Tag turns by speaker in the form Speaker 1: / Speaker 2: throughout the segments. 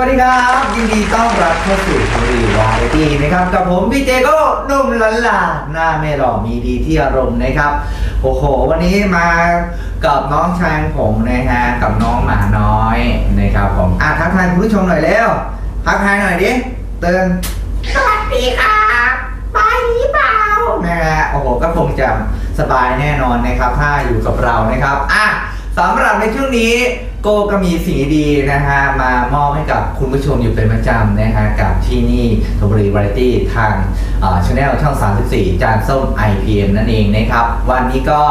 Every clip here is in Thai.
Speaker 1: วัสดีครับ ยินดีต้อนรับเข้าสู่ทรีวาไรตี้นะครับกับผมพี่เจโก้หนุ่มหลันลาหน้าไม่หล่อมีดีที่อารมณ์นะครับโอ้โห วันนี้มากับน้องชายของผมนะฮะกับน้องหมาน้อยนะครับผมอะทักทายคุณผู้ชมหน่อยเร็วทักทายหน่อยดิเตือนสวัสดีครับบายหรือเปล่านะฮะโอ้โหก็คงจะสบายแน่นอนนะครับ ถ้าอยู่กับเรานะครับอะ สำหรับในช่วงนี้โกก็มีสิ่งดีๆนะฮะมามอบให้กับคุณผู้ชมอยู่เป็นประจำนะฮะกับที่นี่ทบรีวาไรตี้ทางช่อง 34 จานส้ม IPM นั่นเองนะครับ วันนี้ก็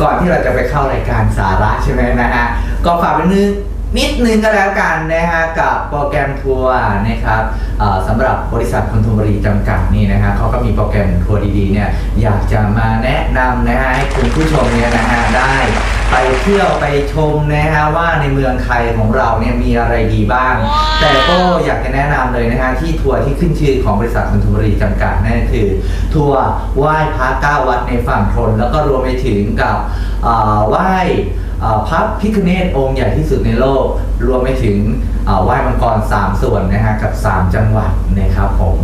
Speaker 1: ก่อนที่เราจะไปเข้ารายการสาระใช่ไหมนะฮะก็ฝากไว้นึง นิดนึงก็แล้วกันนะฮะกับโปรแกรมทัวร์นะครับเอ่อสำหรับบริษัทคนทุมรีจำกัดนี่นะฮะเขาก็มีโปรแกรมทัวร์ดีๆเนี่ยอยากจะมาแนะนำนะฮะให้คุณผู้ชมเนี่ยนะฮะได้ไปเที่ยวไปชมนะฮะว่าในเมืองไทยของเราเนี่ยมีอะไรดีบ้าง แต่ก็อยากจะแนะนำเลยนะฮะที่ทัวร์ที่ขึ้นชื่อของบริษัทคนทุมรีจำกัดนั่นก็คือ ทัวร์ไหว้พระเก้าวัดในฝั่งทน แล้วก็รวมไปถึงกับเอ่อไหว้เอ่อ พระพิคเนตองค์ใหญ่ที่สุดในโลก รวมไปถึงไหว้มังกร 3 ส่วนนะฮะกับ 3 จังหวัดนะครับผม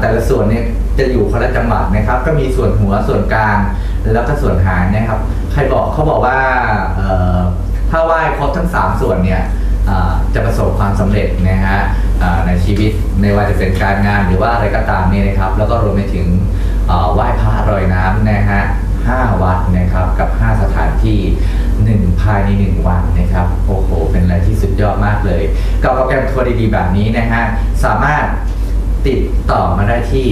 Speaker 1: แต่ละส่วนเนี่ยจะอยู่คนละจังหวัดนะครับ ก็มีส่วนหัวส่วนกลางแล้วก็ส่วนหางนะครับ ใครบอกเขาบอกว่าถ้าไหว้ครบทั้ง 3 ส่วนเนี่ยจะประสบความสำเร็จนะฮะในชีวิตไม่ว่าจะเป็นการงานหรือว่าอะไรก็ตามนี่นะครับ แล้วก็รวมไปถึงไหว้พระรอยน้ำนะฮะ 5 วัดนะครับกับ 5 สถานที่ 1 ภายใน 1 วันนะครับโอ้โห เป็นอะไรที่สุดยอดมากเลยกับโปรแกรมทัวร์ดีๆ แบบนี้นะฮะสามารถติดต่อมาได้ที่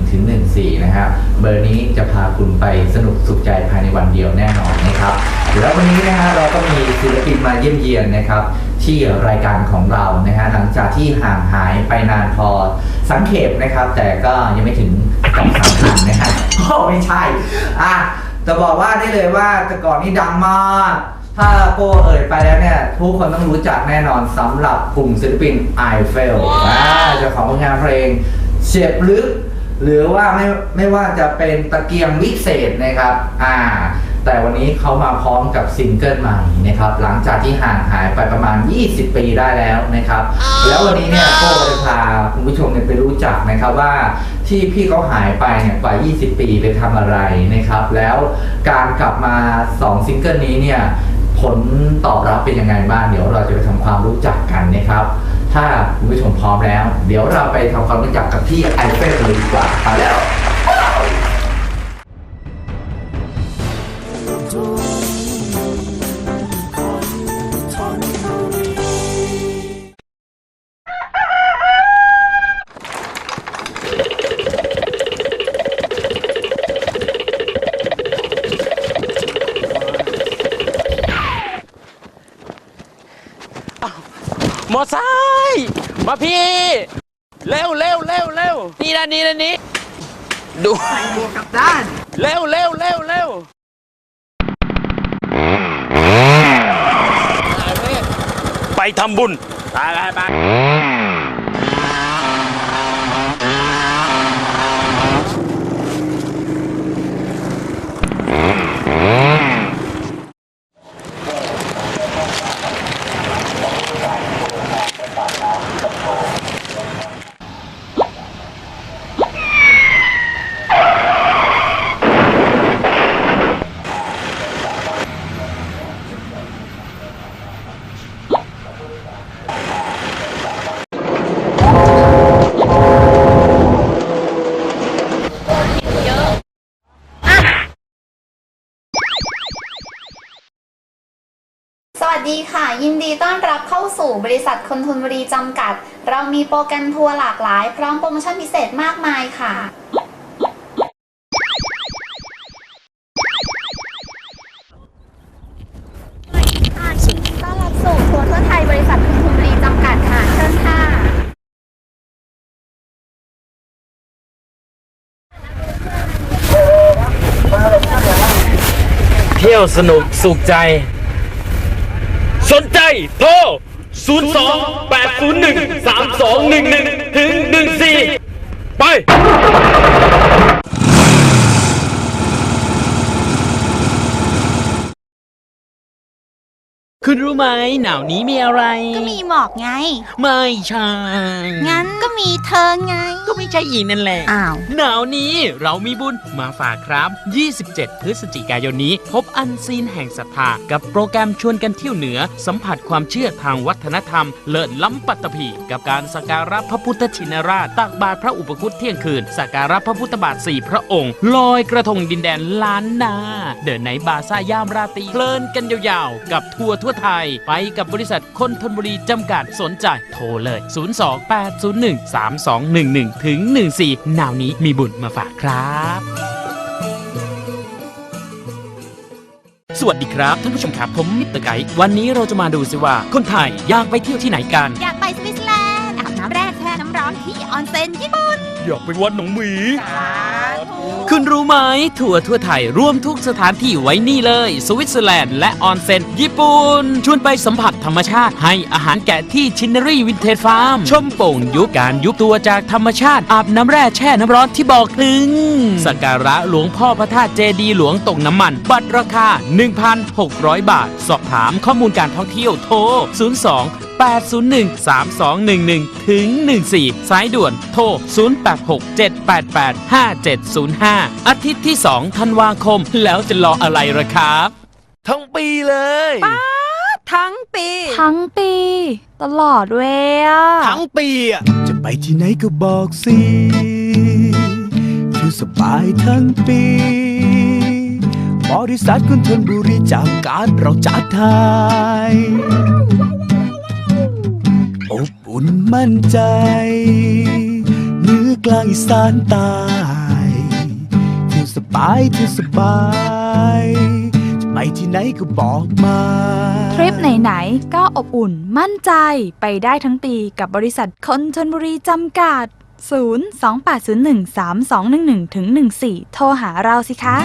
Speaker 1: 028013211ถึง14 นะครับ เบอร์นี้จะพาคุณไปสนุกสุขใจภายในวันเดียวแน่นอนนะครับ แล้ววันนี้นะฮะเราก็มีศิลปินมาเยี่ยมเยียนนะครับ ที่รายการของเรานะฮะหลังจากที่ห่างหายไปนานพอสังเขปนะครับ แต่ก็ยังไม่ถึงกับสำคัญนะฮะก็ไม่ใช่อะจะบอกว่าได้เลยว่าแต่ก่อนนี้ดังมากถ้าโกเอ่ยไปแล้วเนี่ย ทุกคนต้องรู้จักแน่นอนสำหรับกลุ่มศิลปินไอเฟลเจ้าของผลงานเพลงเฉียบลึก หรือว่าไม่ไม่ว่าจะเป็นตะเกียงวิเศษนะครับ อ่า แต่วันนี้เขามาพร้อมกับซิงเกิลใหม่นะครับหลังจากที่ห่างหายไปประมาณ 20 ปีได้แล้วนะครับ แล้ววันนี้เนี่ยโก็จะพาคุณผู้ชมเนี่ยไปรู้จักนะครับว่าที่พี่เขาหายไปเนี่ยกว่า 20 ปีไปทำอะไรนะครับ แล้วการกลับมา 2 ซิงเกิลนี้เนี่ยผลตอบรับเป็นยังไงบ้างเดี๋ยวเราจะไปทำความรู้จักกันนะครับ ถ้าคุณผู้ชมพร้อมแล้ว เดี๋ยวเราไปทำความรู้จักกับพี่ไอเฟลเลยดีกว่าไปแล้ว
Speaker 2: ทำบุญไปไปไป
Speaker 3: ยินดีต้อนรับเข้าสู่บริษัทคนทุนบุรีจำกัด เรามีโปรแกรมทัวร์หลากหลาย พร้อมโปรโมชั่นพิเศษมากมายค่ะค่ะยินดีต้อนรับสู่ทัวร์ทั่วไทยบริษัทคนทุนบุรีจำกัดค่ะ เชิญค่ะ
Speaker 2: เที่ยวสนุกสุขใจ สนใจโทร 02 801 3211 ถึง 14 ไป คุณรู้ไหมหนาวนี้มีอะไร
Speaker 4: ก็มีหมอกไง
Speaker 2: ไม่ใช่
Speaker 4: งั้นก็มีเธอไง
Speaker 2: ก็ไม่ใช่อีกนั่นแหละ
Speaker 4: อ้าว
Speaker 2: หนาวนี้เรามีบุญมาฝากครับ 27 พฤศจิกายนนี้ พบอันซีนแห่งศรัทธากับโปรแกรมชวนกันเที่ยวเหนือ สัมผัสความเชื่อทางวัฒนธรรม เลิศล้ำปัตตภีกับการสักการะพระพุทธชินราช ตักบาตรพระอุปคุตเที่ยงคืนสักการะพระพุทธบาทสี่พระองค์ ลอยกระทงดินแดนล้านนา เดินในบาซ่ายามราตรีเพลินกันยาวๆ กับทัวร์ทั่วไทย ไปกับบริษัทคนทนบุรีจำกัดสนใจโทรเลย 028013211ถึง 14หนาวนี้มีบุญมาฝากครับ สวัสดีครับท่านผู้ชมครับผมมิสเตอร์ไกด์วันนี้เราจะมาดูสิว่า คนไทยอยากไปเที่ยวที่ไหนกัน
Speaker 4: อยากไปสวิตเซอร์แลนด์อาบน้ำแร่แช่น้ำร้อนที่ออนเซ็นญี่ปุ่น
Speaker 2: อยากไปวัดหนองหมี
Speaker 4: สา
Speaker 2: คุณรู้ไหมทัวร์ทั่วไทยรวมทุกสถานที่ไว้นี่เลย สวิตเซอร์แลนด์และออนเซ็นญี่ปุ่นชวนไปสัมผัสธรรมชาติ ให้อาหารแกะที่ชินเนอรี่วินเทจฟาร์ม ชมโป่งยุบการยุบตัวจากธรรมชาติ อาบน้ำแร่แช่น้ำร้อนที่บอกถึงสักการะหลวงพ่อพระธาตุเจดีหลวงตกน้ำมัน บัตรราคา 1,600 บาท สอบถามข้อมูลการท่องเที่ยวโทร 02 801 3211 ถึง 14 สายด่วนโทร 086 788 5705 อาทิตย์ที่ 2 ธันวาคม แล้วจะรออะไรล่ะครับ
Speaker 5: ทั้งปีเลย
Speaker 4: ทั้งปี
Speaker 6: ทั้งปี ตลอดเวยอะ
Speaker 5: ทั้งปีอะจะไปที่ไหนก็บอกสิอยู่สบายทั้งปี บริษัทคุณทนบุรีจากการเราจัดไทย อบอุ่นมั่นใจเหนือกลางอีสานใตายเที่ยวสบายเที่ยวสบาย จะไปที่ไหนก็บอกมา
Speaker 6: ทริปไหนๆก็อบอุ่นมั่นใจไปได้ทั้งปีกับบริษัทคนชนบุรีจำกัด 028013211ถึง14 โทรหาเราสิคะ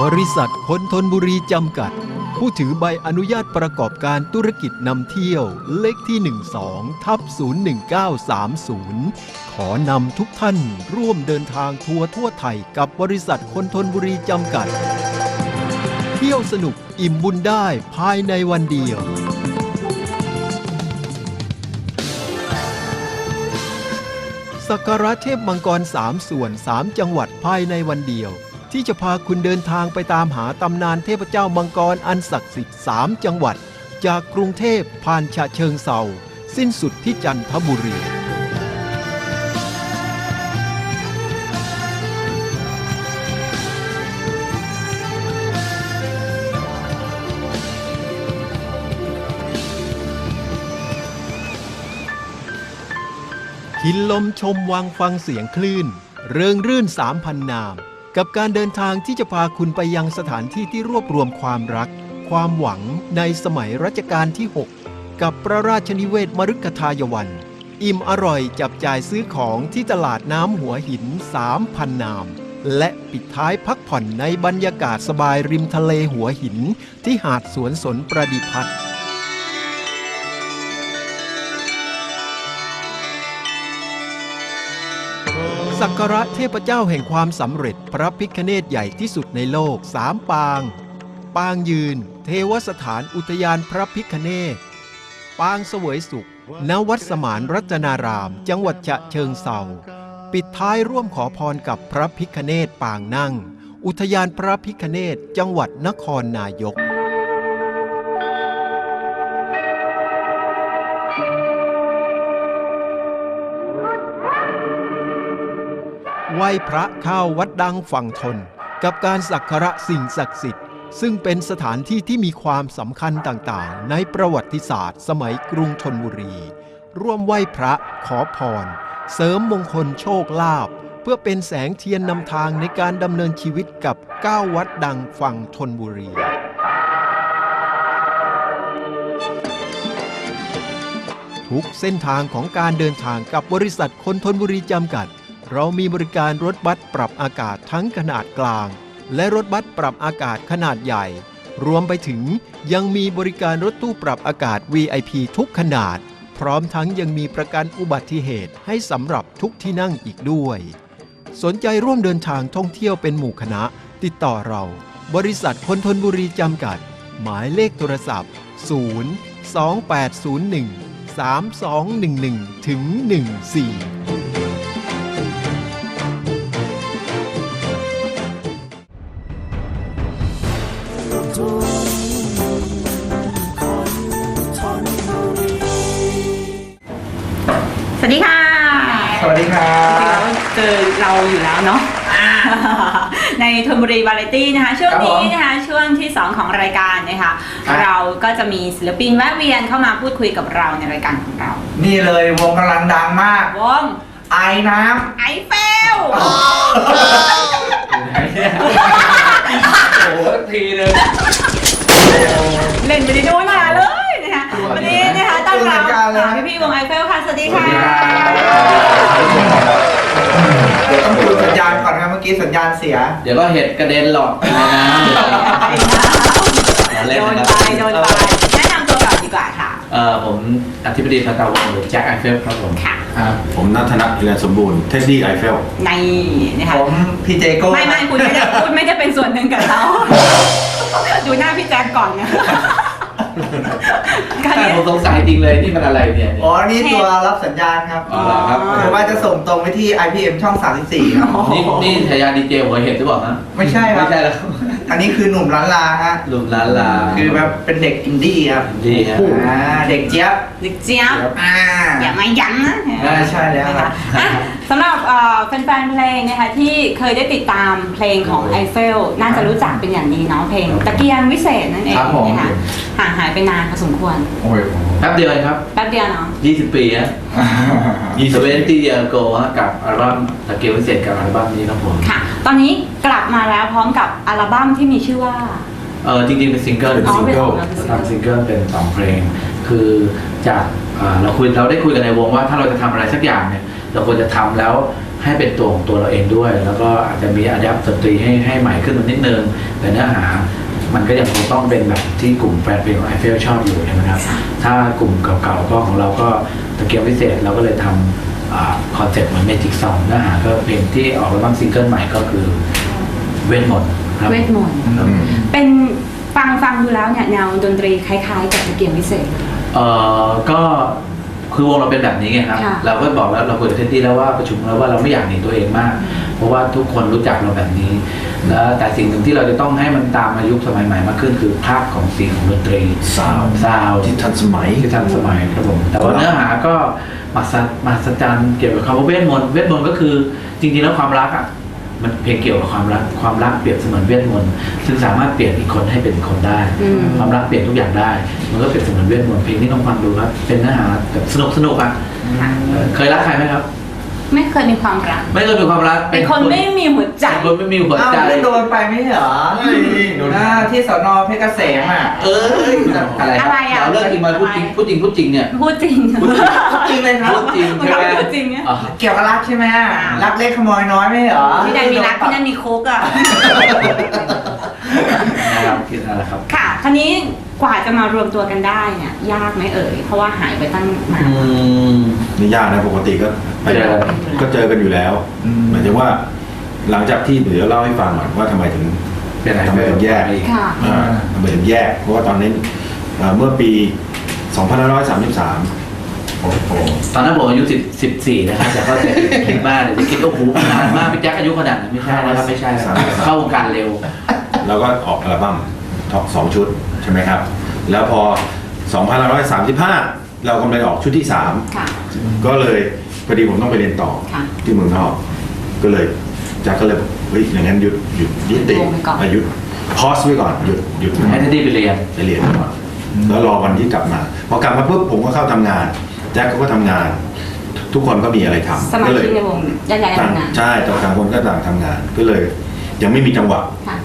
Speaker 7: บริษัทคนทนบุรีจำกัด ผู้ถือใบอนุญาตประกอบการธุรกิจนำเที่ยว เลขที่ 12 ทับ 01930 ขอนำทุกท่านร่วมเดินทางทัวร์ทั่วไทยกับบริษัทคนทนบุรีจำกัด เที่ยวสนุกอิ่มบุญได้ภายในวันเดียวสักการะเทพมังกรสามส่วน 3 จังหวัดภายในวันเดียว ที่จะพาคุณเดินทางไปตามหาตำนานเทพเจ้ามังกรอันศักดิ์สิทธิ์3จังหวัด จากกรุงเทพผ่านฉะเชิงเซาสิ้นสุดที่จันทบุรีกินลมชมวังฟังเสียงคลื่น เริงรื่นสามพันนาม กับการเดินทางที่จะพาคุณไปยังสถานที่ที่รวบรวมความรัก ความหวังในสมัยรัชกาลที่ 6 กับพระราชนิเวศมฤคทายวัน อิ่มอร่อยจับจ่ายซื้อของที่ตลาดน้ำหัวหินสามพันนาม และปิดท้ายพักผ่อนในบรรยากาศสบายริมทะเลหัวหินที่หาดสวนสนประดิพัฒน์ สักการะเทพเจ้าแห่งความสำเร็จพระพิคเนตใหญ่ที่สุดในโลกสามปาง ปางยืน เทวสถานอุทยานพระพิคเนตปางเสวยสุข ณ วัดสมานรัตนาราม จังหวัดฉะเชิงเซาปิดท้ายร่วมขอพรกับพระพิคเนตปางนั่ง อุทยานพระพิคเนตจังหวัดนครนายก ไหว้พระเข้าวัดดังฝั่งทน กับการสักการะสิ่งศักดิ์สิทธิ์ ซึ่งเป็นสถานที่ที่มีความสำคัญต่างๆ ในประวัติศาสตร์ สมัยกรุงธนบุรี ร่วมไหว้พระขอพร เสริมมงคลโชคลาภเพื่อเป็นแสงเทียนนำทางในการดำเนินชีวิตกับ9วัดดังฝั่งธนบุรีทุกเส้นทางของการเดินทางกับบริษัทคนทนบุรีจำกัด เรามีบริการรถบัสปรับอากาศทั้งขนาดกลาง และรถบัสปรับอากาศขนาดใหญ่ รวมไปถึงยังมีบริการรถตู้ปรับอากาศ VIP ทุกขนาด พร้อมทั้งยังมีประกันอุบัติเหตุให้สำหรับทุกที่นั่งอีกด้วย สนใจร่วมเดินทางท่องเที่ยวเป็นหมู่คณะ ติดต่อเรา บริษัทคนทนบุรีจำกัด หมายเลขโทรศัพท์ 0 2 8 0 1 3 2 1 1ถึง14
Speaker 8: ในทนบุรีวาไรตี้นะคะ ช่วง
Speaker 1: ครับผม
Speaker 8: นี้นะคะช่วงที่ 2 ของรายการนะคะ
Speaker 1: ครับ
Speaker 8: เราก็จะมีศิลปินแวะเวียนเข้ามาพูดคุยกับเราในรายการของเรา
Speaker 1: นี่เลยวงกำลังดังมาก
Speaker 8: วง
Speaker 1: ไอ้น้
Speaker 8: ไอเฟลำ
Speaker 9: โอ้โหทีเลย
Speaker 8: เล่นไปดีด้วยมาเลยนะคะวันนี้นะคะต้อนรับ
Speaker 1: เหมือนกันเลย
Speaker 8: พี่พี่ๆวงไอเฟลค่ะสวัสดีค่ะ
Speaker 1: เดี๋ยวต้องดูสัญญาณก่อนครับเมื่อกี้สัญญาณเสีย
Speaker 9: เดี๋ยวก็เห็ดกระเด็นหรอกในน้ำเล่น
Speaker 8: โดน
Speaker 9: นะค
Speaker 8: ไป
Speaker 9: รับ
Speaker 8: โดนไปแนะนำตัวก่อนดีกว่าค่ะ
Speaker 9: เอ่อผมอธิบดีทางการวงหรือแจ็คไอเฟลครับผม
Speaker 8: ค่ะ
Speaker 9: ครับ
Speaker 10: ผมนัทธนัทเรือนสมบูรณ์เท็ดดี้ไอเฟล
Speaker 8: ในนะคะ
Speaker 1: ผมพีเจโก้
Speaker 8: ไม่ไม่คุณไม่ได้คุณไม่ได้เป็นส่วนหนึ่งกับเขา ดูหน้าพี่แจ๊คก่อนนะ คราว
Speaker 9: แต่
Speaker 8: นี้
Speaker 9: ผมสงสัยจริงเลยนี่มันอะไรเนี่ย
Speaker 1: อ๋อ นี่ตัวรับสัญญาณครับ
Speaker 9: อ๋อเหรอครับ
Speaker 1: คือว่าจะส่งตรงไปที่ IPM ช่อง 34 ครับ
Speaker 9: นี่นี่ฉายาดีเจหัวเห็ดหรือเปล่าฮะ
Speaker 1: ไม่ใช่ครับ
Speaker 9: ไม่ใช่แล้ว
Speaker 1: อันนี้คือหนุ่มล้านลาฮะ
Speaker 9: ลุมล้านลา
Speaker 1: คือแบบเป็นเด็กอินดี้ครับ
Speaker 9: ดีฮะ
Speaker 1: อ่า เด็กเจี๊ยบ
Speaker 8: เด็กเจี๊ยบ
Speaker 1: อ่า
Speaker 8: อย่ามายั้งนะ
Speaker 1: อ่าใช่แล้วครับ
Speaker 8: อะสำหรับเอ่อแฟนๆเพลงนะคะที่เคยได้ติดตามเพลงของไอเฟลน่าจะรู้จักเป็นอย่างดีเนาะเพลงตะเกียงวิเศษนั่นเอง
Speaker 9: ครับผม
Speaker 8: นะคะห่างหายไปนานพอสมควร
Speaker 9: แป๊บเดียวเองครับ
Speaker 8: แป๊บเดียวเนาะ
Speaker 9: 20 ปีฮะยี่สิบเอ็นตีเดียโกฮะกับอัลบั้มตะเกียบพิเศษกับอัลบั้มนี้ครับผม
Speaker 8: ค่ะ ตอนนี้กลับมาแล้วพร้อมกับอัลบั้มที่มีชื่อว่า
Speaker 9: เออจริงๆเป็นซิงเกิล
Speaker 8: อ๋อเป็นซิงเกิล
Speaker 9: ทำซิงเกิลเป็นสองเพลง คือจากอ่า เราคุยเราได้คุยกันในวงว่าถ้าเราจะทำอะไรสักอย่างเนี่ยเราควรจะทำแล้วให้เป็นตัวของตัวเราเองด้วย แล้วก็อาจจะมีอัดยับดนตรีให้ให้ใหม่ขึ้นมานิดนึงแต่เนื้อหามันก็ยังคงต้องเป็นแบบที่กลุ่มแฟนเพลงของไอเฟลชอบอยู่ใช่ไหมครับ ถ้ากลุ่มเก่าๆก็ของเราก็ตะเกียบพิเศษเราก็เลยทำคอนเซ็ปต์เหมือนเมจิกซองเนื้อหาก็เพลงที่ออกอัลบั้มซิงเกิลใหม่ก็คือเวทมนต์ครับ
Speaker 8: เวทมนต์
Speaker 9: ครับ
Speaker 8: เป็นฟังฟังดูแล้วเนี่ยแนวดนตรีคล้ายๆ กับตะเกียงวิเศษ
Speaker 9: เอ่อก็คือวงเราเป็นแบบนี้ไงครับ
Speaker 8: ค่ะ
Speaker 9: เราก็บอกแล้วเราคุยกับเทนตี้แล้วว่าประชุมแล้วว่าเราไม่อยากหนีตัวเองมาก เพราะว่าทุกคนรู้จักเราแบบนี้แล้วแต่สิ่งหนึ่งที่เราจะต้องให้มันตามอายุคสมัยใหม่มากขึ้น คือภาพของเสียงของดนตรี
Speaker 10: ซาวด์
Speaker 9: ซาวด์
Speaker 10: ที่ทันสมัย
Speaker 9: ที่ทันสมัยครับผม แต่ว่าเนื้อหาก็มหัศมหัศจรรย์เกี่ยวกับคำว่าเวทมนต์เวทมนต์ก็คือจริงๆแล้วความรักอะ มันเพลงเกี่ยวกับความรักความรักเปรียบเสมือนเวทมนต์ซึ่งสามารถเปลี่ยนอีกคนให้เป็นอีกคนได้
Speaker 8: อืม
Speaker 9: ความรักเปลี่ยนทุกอย่างได้ มันก็เปรียบเสมือนเวทมนต์เพลงที่ต้องฟังดูครับเป็นเนื้อหาแบบสนุกสนุกอะ
Speaker 8: ค่ะ
Speaker 9: เอ่อเคยรักใครไหมครับ
Speaker 8: ไม่เคยมีความรัก
Speaker 9: ไม่เคยมีความรัก
Speaker 8: เป็นคนไม่มีหัวใจ
Speaker 9: เป็นคนไม่มีหัว
Speaker 1: อ้าว
Speaker 9: ใจ
Speaker 1: ไม่โดนไปไม่ใช่เหรอ
Speaker 10: เฮ้ยโดน
Speaker 1: อ่าที่สอนอเพชรเกษมอะ
Speaker 9: เอ้ยอะไรค
Speaker 8: อะ
Speaker 9: รับ
Speaker 8: ไรอะ
Speaker 9: เราเลิกจริงมาพูดจริงพูดจริงพูดจริงเนี่ย
Speaker 8: พูดจริง
Speaker 1: พูดจริงเลยครับ
Speaker 9: พูดจริงใช่ไหม
Speaker 8: พูดจริงเนี่ย
Speaker 9: อ๋อ
Speaker 1: เกี่ยวกับรักใช่ไหมรักเล็กขโมยน้อยไม่ใช่เหรอ
Speaker 8: ที่ใดมีรักที่นั่นมีคุกอะ
Speaker 9: นะครับคิดอะไรครับ
Speaker 8: ค่ะทีนี้ กว่าจะมารวมตัวกันได้เนี่ยยากไหมเอ่ยเพราะว่าหายไปตั้งนาน
Speaker 9: อืม
Speaker 10: นี่ยากนะปกติก็ไป
Speaker 9: เจอกัน
Speaker 10: ก็เจอกันอยู่แล้วหมายถึงว่า หลังจากที่เดี๋ยวเล่าให้ฟังหน่อยว่าทำไมถึง
Speaker 9: เป็นอะไร
Speaker 10: ทำไมถึงแยก
Speaker 8: ค่ะ
Speaker 10: อ่าทำไมถึงแยก เพราะว่าตอนนี้เอ่อเมื่อปี 2533โอ้โห
Speaker 9: ตอนนั้นผมอายุสิบสิบสี่นะครับแต่ก็จะคิดมากเลยจะคิดว่าโอ้โหนานมากพี่แจ็คอายุขนาดนั้นไม่ใช่นะครับไม่ใช่นะครับเข้าวงการเร็ว
Speaker 10: แล้วก็ออกอัลบั้มท็อป สองชุดใช่ไหมครับ แล้วพอ 2535 เรากำลังออกชุดที่3
Speaker 8: ค่ะ
Speaker 10: ก็เลยพอดีผมต้องไปเรียนต่อ
Speaker 8: ค่ะ
Speaker 10: ที่เมืองนอก ก็เลยแจ็คก็เลยบอกเฮ้ยอย่างนั้นหยุดหยุดยุติ
Speaker 8: หยุดวงไปก่อนะ
Speaker 10: หยุดพอสไว้ก่อนหยุดหยุด
Speaker 9: ให้ที่ไปเรียน
Speaker 10: ไปเรียนก่อนแล้วรอวันที่กลับมา พอกลับมาปุ๊บผมก็เข้าทำงาน แจ็คเขาก็ทำงาน ทุกคนก็มีอะไรทำ
Speaker 8: สมา
Speaker 10: ก็เล
Speaker 8: ชิ
Speaker 10: ย
Speaker 8: กในวงย้ายๆ
Speaker 10: ต่าง
Speaker 8: ทำงาน
Speaker 10: ใช่แต่ต่างคนก็ต่างทำงานก็เลย ยังไม่มีจังหวะ
Speaker 8: ค่ะ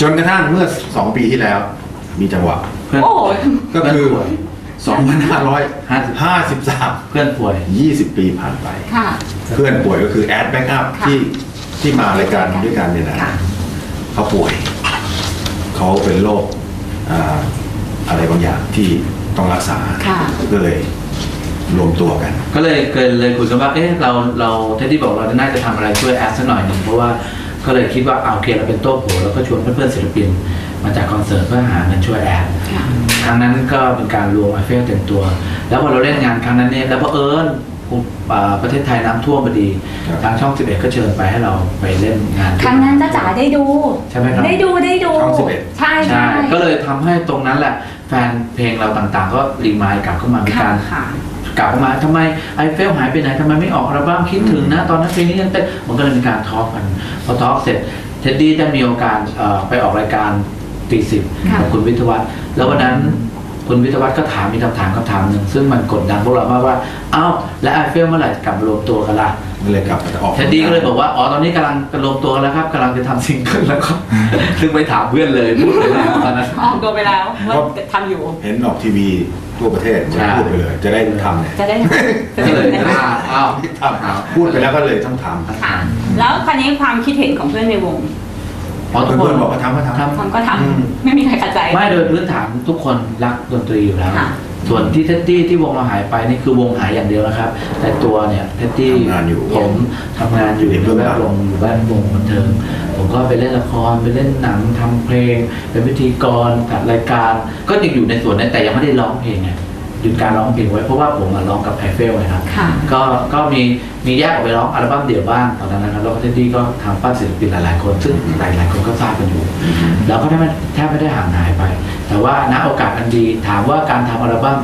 Speaker 10: จนกระทั่งเมื่อสองปีที่แล้ว มีจังหวะ
Speaker 9: เพื่อน
Speaker 8: โอ้โห
Speaker 10: ก็คือ
Speaker 9: เพื่อนป่วย
Speaker 10: 2553
Speaker 9: เพื่อนป่วย
Speaker 10: 20 ปีผ่านไป
Speaker 8: ค่ะ
Speaker 10: เพื่อนป่วยก็คือแอดแบ็กอัพ
Speaker 8: ค่ะ
Speaker 10: ที่ที่มารายการด้วยกันเนี่ยนะ
Speaker 8: ค่ะ
Speaker 10: เขาป่วย เขาเป็นโรคอ่าอะไรบางอย่างที่ต้องรักษา
Speaker 8: ค่ะ
Speaker 10: ก็เลยรวมตัวกัน
Speaker 9: ก็เลยเกิดเลยคุยกันว่า เอ๊ะเราเราเทดดี้บอกเราน่าจะทำอะไรช่วยแอดสักหน่อยหนึ่งเพราะว่า ก็เลยคิดว่าเอาโอเคเราเป็นโต๊ะโผแล้วก็ชวนเพื่อนๆศิลปิน มาจากคอนเสิร์ตเพื่อหาเงินช่วยแอดครั้งนั้นก็เป็นการรวมไอเฟลเต็มตัว แล้วพอเราเล่นงานครั้งนั้นเนี่ยแล้วพอเผอิญอ่าประเทศไทยน้ำท่วมพอดี
Speaker 10: ครับ
Speaker 9: ทางช่อง 11 ก็เชิญไปให้เราไปเล่นงาน
Speaker 8: ครั้งนั้นจ้าจ๋าได้ดู
Speaker 9: ใช่ไหมครับ
Speaker 8: ได้ดูได้ดู
Speaker 10: ช่อง11
Speaker 8: ใช่
Speaker 9: ใช่
Speaker 8: ใช่
Speaker 9: ก็เลยทำให้ตรงนั้นแหละ แฟนเพลงเราต่างๆ ก็รีมายด์กลับเข้ามามี
Speaker 8: ค่ะ
Speaker 9: การ
Speaker 8: ค่ะ
Speaker 9: กลับเข้ามาทำไมไอเฟลหายไปไหนทำไมไม่ออกอัลบั้มคิดถึงนะ ตอนนั้นเพลงนี้ยังเต้นมันก็เลยมีการทอล์กกัน พอทอล์กเสร็จเท็ดดี้ได้มีโอกาสเอ่อไปออกรายการตีสิบ
Speaker 8: ค่ะ
Speaker 9: กับคุณวิทยวัฒน์แล้ววันนั้น คุณวิทยวัฒน์ก็ถามมีคำถามคำถามหนึ่งซึ่งมันกดดันพวกเรามากว่าอ้าวและไอเฟลเมื่อไหร่จะกลับมารวมตัวกันล่ะ
Speaker 10: ก็เลยกลับมาจะออก
Speaker 9: เท็ดดี้ก็เลยบอกว่าอ๋อตอนนี้กำลังรวมตัวกันแล้วครับกำลังจะทำซิงเกิลแล้วก็ซึ่งไปถามเพื่อนเลยพูดเลยนะตอนนั้น
Speaker 8: ออกตัวไปแล้วว่าทำอยู่
Speaker 10: เห็นออกทีวีทั่วประเทศ
Speaker 9: ใช่
Speaker 10: พูดไปเลย จะได้ทำเนี่ย
Speaker 8: จะได้
Speaker 9: ก็เลยอ้าวอ้าว
Speaker 10: ทำพูดไปแล้วก็เลยต้องทำ
Speaker 8: ค่ะแล้วคราวนี้ความคิดเห็นของเพื่อนในวง
Speaker 9: เพราะทุกค
Speaker 10: เพื่
Speaker 9: น
Speaker 10: อนๆบอกว่าทำก็ทำ
Speaker 9: ทำ
Speaker 8: ทำก็ท
Speaker 10: อืมำ
Speaker 8: ไม่มีใครขัดใจ
Speaker 9: ไม่โดยพื้นฐานทุกคนรักดนตรีอยู่แล้ว
Speaker 8: ค่ะ
Speaker 9: ส่วนที่เท็ดดี้ที่วงเราหายไปนี่คือวงหายอย่างเดียวนะครับ แต่ตัวเนี่ยเท็ดดี้
Speaker 10: ทำงานอยู่
Speaker 9: ผมทำงานอยู่
Speaker 10: อยู่ใน
Speaker 9: ใน
Speaker 10: เบื้อง
Speaker 9: แว
Speaker 10: หลั
Speaker 9: ด
Speaker 10: ง
Speaker 9: วงอยู่บ้านวงบันเทิง ผมก็ไปเล่นละครไปเล่นหนังทำเพลง เป็นพิธีกรจัดรายการ ก็ยังอยู่ในส่วนนั้นแต่ยังไม่ได้ร้องเพลงไง หยุดการร้องเพลงไว้เพราะว่าผมอะร้องกับไอเฟลนะครับ
Speaker 8: ค่ะ
Speaker 9: ก็ก็มีมีแยกออกไปร้องอัลบั้มเดี่ยวบ้างตอนนั้นนะครับแล้วก็เท็ดดี้ก็ทำปั้นศิลปินหลายๆคน ซึ่งหลายๆคนก็ทราบกันอยู่ แล้วก็แทบไม่แทบไม่ได้ห่างหายไป แต่ว่าณโอกาสอันดีถามว่าการทำอัลบั้ม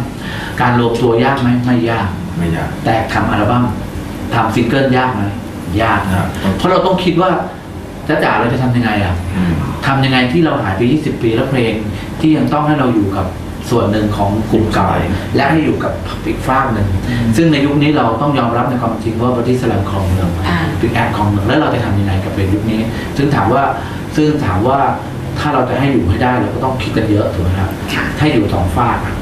Speaker 9: การรวมตัวยากไหมไม่ยาก
Speaker 10: ไม่ยาก
Speaker 9: แต่ทำอัลบั้มทำซิงเกิลยากไหมยาก
Speaker 10: ยาก
Speaker 9: เพราะเราต้องคิดว่าจ้าจ๋าเราจะทำยังไงอะ
Speaker 10: อืม
Speaker 9: ทำยังไงที่เราหายไป 20 ปีแล้วเพลงที่ยังต้องให้เราอยู่กับ ส่วนหนึ่งของกลุ่มเก่า
Speaker 10: ใช่
Speaker 9: และให้อยู่กับอีกฝากหนึ่งซึ่งในยุคนี้เราต้องยอมรับในความจริงว่าประเทศสลัมคลองเมือง
Speaker 8: อ่า
Speaker 9: เป็นแอดคลองเมืองแล้วเราจะทำยังไงกับเพลงยุคนี้ ซึ่งถามว่าซึ่งถามว่าถ้าเราจะให้อยู่ให้ได้เราก็ต้องคิดกันเยอะถูกไหมครับ
Speaker 8: ค่ะ
Speaker 9: ให้อยู่สองฝากอะ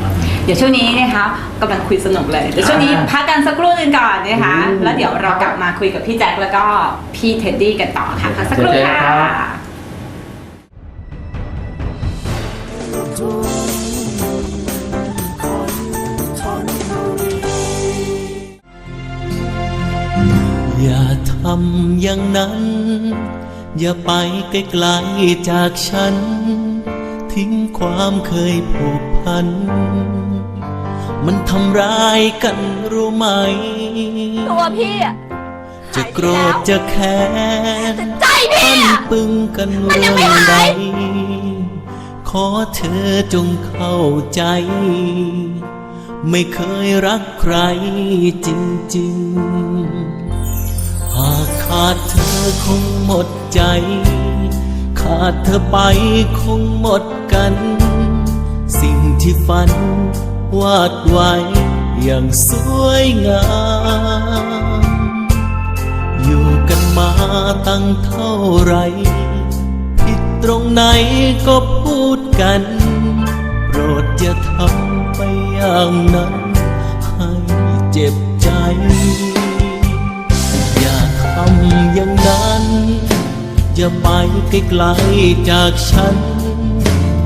Speaker 8: เดี๋ยวช่วงนี้นะคะกำลังคุยสนุกเลยเดี๋ยวช่วงนี้
Speaker 9: อ่า
Speaker 8: พักกันสักครู่หนึงก่อนนะคะ
Speaker 9: อืม
Speaker 8: แล้วเดี๋ยวเรากลับมาคุยกับพี่แจ็คแล้วก็พี่เท็ดดี้กันต่อค่ะพักสักครู่
Speaker 9: เจอกัน
Speaker 8: ค่ะ
Speaker 5: อย่าทำอย่างนั้น อย่าไปไกลๆจากฉัน ทิ้งความเคยผูกพัน มันทำร้ายกันรู้ไหม
Speaker 4: ตัวพี่อะ
Speaker 5: จะโกรธจะแค้น
Speaker 4: ใจพี่
Speaker 5: ปั้น
Speaker 4: อะ
Speaker 5: ปึงกัน
Speaker 4: มันยั
Speaker 5: เรื่
Speaker 4: ง
Speaker 5: อง
Speaker 4: ไม่
Speaker 5: ใด
Speaker 4: หาย
Speaker 5: ขอเธอจงเข้าใจ ไม่เคยรักใครจริงๆหาก ขาดเธอคงหมดใจ ขาดเธอไปคงหมดกัน สิ่งที่ฝันวาดไว้อย่างสวยงาม อยู่กันมาตั้งเท่าไร ผิดตรงไหนก็พูดกัน โปรดอย่าทำไปอย่างนั้น ให้เจ็บใจ อย่าไปไกลๆจากฉัน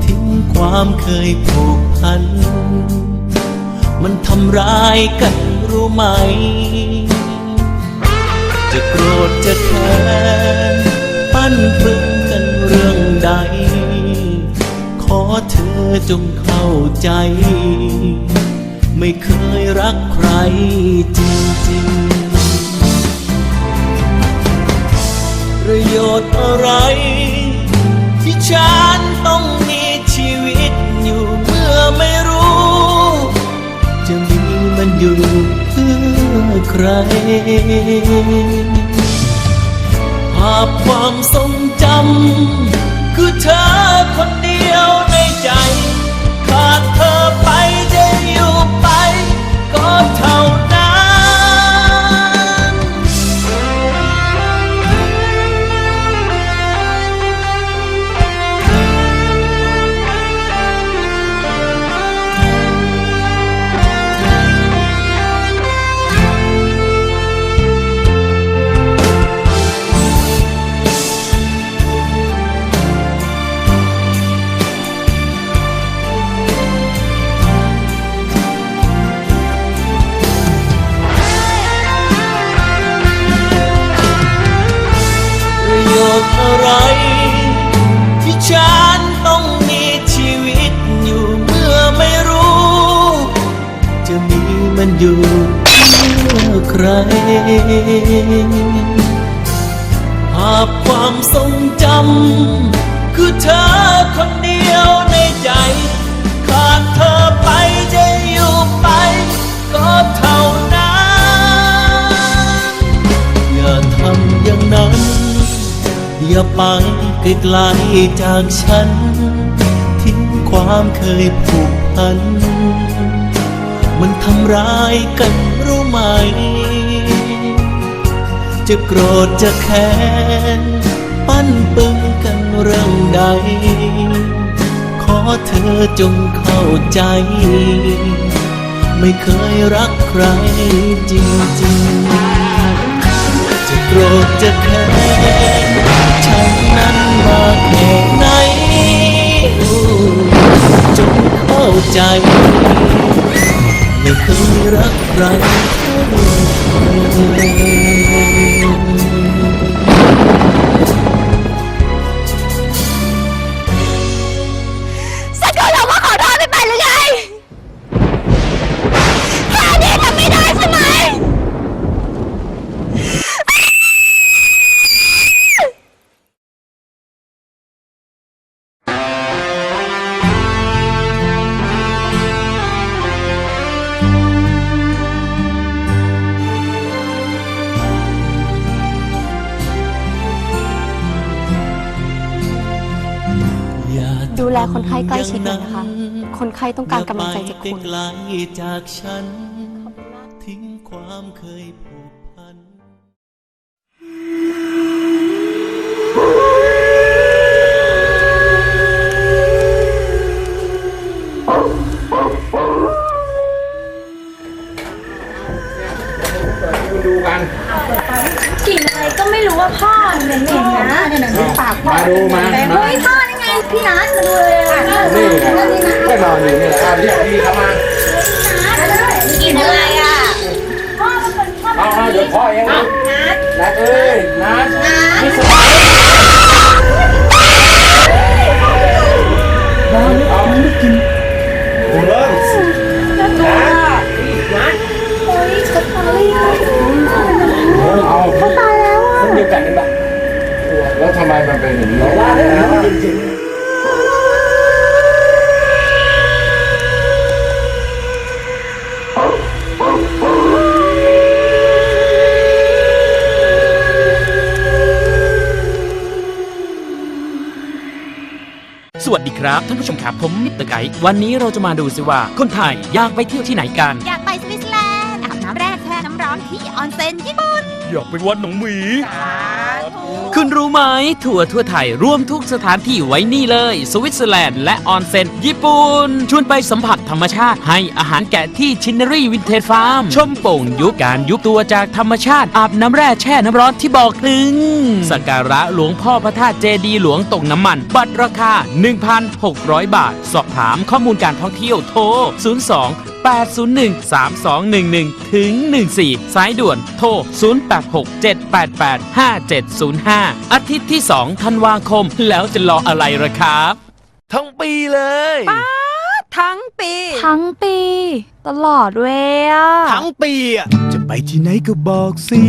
Speaker 5: ทิ้งความเคยผูกพัน มันทำร้ายกันรู้ไหม จะโกรธจะแค้นปั้นปึงกันเรื่องใด ขอเธอจงเข้าใจ ไม่เคยรักใครจริงๆ ประโยชน์อะไร ที่ฉันต้องมีชีวิตอยู่เมื่อไม่รู้ จะมีมันอยู่เพื่อใคร ภาพความทรงจำคือเธอคนเดียวในใจ อยู่เพื่อใคร ภาพความทรงจำคือเธอคนเดียวในใจ ขาดเธอไปจะอยู่ไป ก็เท่านั้น อย่าทำอย่างนั้น อย่าไปไกลๆจากฉัน ทิ้งความเคยผูกพัน มันทำร้ายกันรู้ไหม จะโกรธจะแค้น ปั้นปึงกันเรื่องใด ขอเธอจงเข้าใจ ไม่เคยรักใครจริงๆ จะโกรธจะแค้น ฉันนั้นมาแค่ไหนจงเข้าใจ ไม่เคยรักใครเท่าเธอ
Speaker 4: แล
Speaker 11: คนไข้ใกล้ชิดหน่อยนะคะ คนไข้ต้องการกำลังใจจากคุณ
Speaker 5: ไกลจากฉันทิ้งความเคยผูกพัน
Speaker 4: กลิ่นอะไรก็ไม่รู้ว่าพ่อเหม็นๆนะเนี่ยหนังปากพ่อ
Speaker 9: มาดูมามา
Speaker 4: เฮ้ยพ่อนี่ไง พี่นัทมาดูเลยอะ
Speaker 9: นี่ไงก็นอนอยู่นี่แหละอะเรียกพี่เข้ามา
Speaker 4: กลิ่นอะไรอะพ่อมันเป็นพ่อ
Speaker 9: เอาเอาเดี๋ยวพ่อเองนะนัดเอ้ยนัดนี่สบายเอาไม่กินโอ้ย
Speaker 4: โอ้ยเขาตายอะ
Speaker 9: เอา
Speaker 4: เขาตายแล้วอะ
Speaker 9: คนเดียวกันนี่ปะแล้วทำไมมันเป็นอย่างนี้ว่าแล้วจริง
Speaker 2: ครับท่านผู้ชมครับผมมิสเตอร์ไกด์วันนี้เราจะมาดูสิว่า คนไทยอยากไปเที่ยวที่ไหนกัน
Speaker 4: อยากไปสวิตเซอร์แลนด์อาบน้ำแร่แช่น้ำร้อนที่ออนเซ็นญี่ปุ่น
Speaker 2: อยากไปวัดหนองหมี คุณรู้ไหมทัวร์ทั่วไทยรวมทุกสถานที่ไว้นี่เลย สวิตเซอร์แลนด์และออนเซ็นญี่ปุ่นชวนไปสัมผัสธรรมชาติให้อาหารแกะที่ชินเนอรี่วินเทจฟาร์ม ชมโป่งยุบการยุบตัวจากธรรมชาติ อาบน้ำแร่แช่น้ำร้อนที่บอกถึงสักการะหลวงพ่อพระธาตุเจดียหลวงตกน้ำมัน บัตรราคา 1,600 บาท สอบถามข้อมูลการท่องเที่ยวโทร 02 801 3211ถึง14 สายด่วนโทร 086 788 5705 อาทิตย์ที่ 2 ธันวาคม แล้วจะรออะไรล่ะครับ
Speaker 5: ทั้งปีเลย
Speaker 8: ทั้งปี
Speaker 6: ทั้งปี ตลอดเวยอะ
Speaker 5: ทั้งปีอะ จะไปที่ไหนก็บอกสิ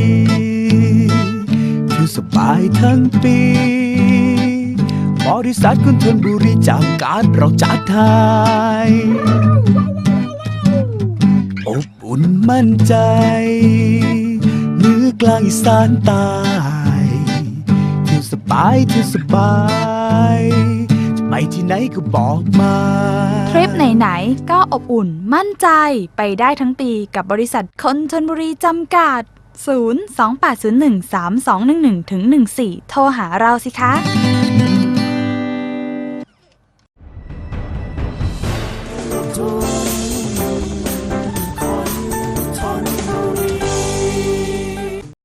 Speaker 5: อยู่สบายทั้งปี บริษัทคุณทนบุรีจากการเราจัดทาย อบอุ่นมั่นใจเหนือกลางอีสานใต้เที่ยวสบายเที่ยวสบาย จะไปที่ไหนก็บอกมา
Speaker 6: ทริปไหนๆ ก็อบอุ่นมั่นใจไปได้ทั้งปีกับบริษัทคนชนบุรีจำกัด 0 2 8 0 1 3 2 1 1ถึง14 โทรหาเราสิคะ
Speaker 5: โทร